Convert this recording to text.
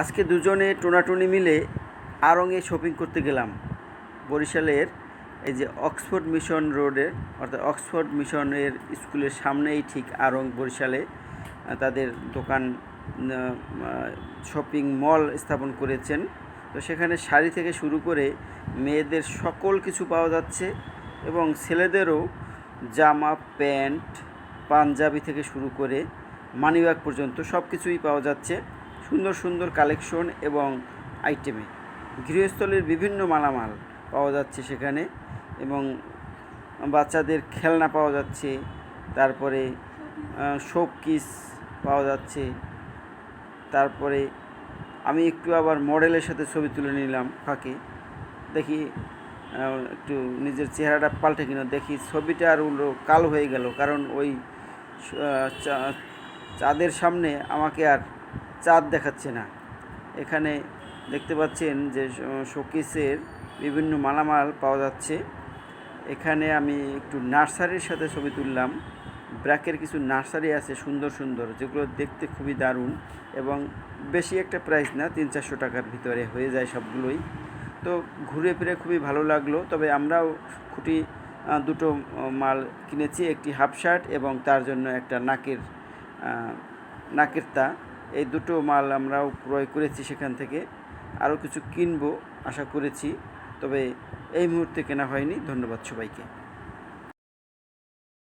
আজকে দুজনে টোনাটুনি মিলে আড়ংয়ে শপিং করতে গেলাম। বরিশালের এই যে অক্সফোর্ড মিশন রোডের অর্থাৎ অক্সফোর্ড মিশনের স্কুলের সামনেই ঠিক আড়ং বরিশালে তাদের দোকান শপিং মল স্থাপন করেছেন। তো সেখানে শাড়ি থেকে শুরু করে মেয়েদের সকল কিছু পাওয়া যাচ্ছে এবং ছেলেদেরও জামা, প্যান্ট, পাঞ্জাবি থেকে শুরু করে মানিব্যাগ পর্যন্ত সব কিছুই পাওয়া যাচ্ছে। সুন্দর সুন্দর কালেকশন এবং আইটেমে। গৃহস্থলীর বিভিন্ন মালামাল পাওয়া যাচ্ছে সেখানে এবং বাচ্চাদের খেলনা পাওয়া যাচ্ছে, তারপরে শোকিস পাওয়া যাচ্ছে, তারপরে আমি একটু আবার মডেলের সাথে ছবি তুলে নিলাম ফাঁকে। দেখি একটু নিজের চেহারাটা পাল্টে কিনা। দেখি ছবিটা আর উল্টো কালো হয়ে গেল, কারণ ওই চাঁদের সামনে আমাকে আর চাঁদ দেখাচ্ছে না। এখানে দেখতে পাচ্ছেন যে শোকেসের বিভিন্ন মালামাল পাওয়া যাচ্ছে। এখানে আমি একটু নার্সারির সাথে ছবি তুললাম। ব্র্যাকের কিছু নার্সারি আছে সুন্দর সুন্দর, যেগুলো দেখতে খুবই দারুণ এবং বেশি একটা প্রাইস না, তিন চারশো টাকার ভিতরে হয়ে যায় সবগুলোই। তো ঘুরে ফিরে খুবই ভালো লাগল, তবে আমরাও খুঁটি দুটো মাল কিনেছি, একটি হাফ শার্ট এবং তার জন্য একটা নাকের নাকের তা। এই দুটো মাল আমরাও ক্রয় করেছি সেখান থেকে। আরও কিছু কিনবো, আশা করেছি। তবে এই মুহূর্তে কেনা হয়নি। ধন্যবাদ সবাইকে।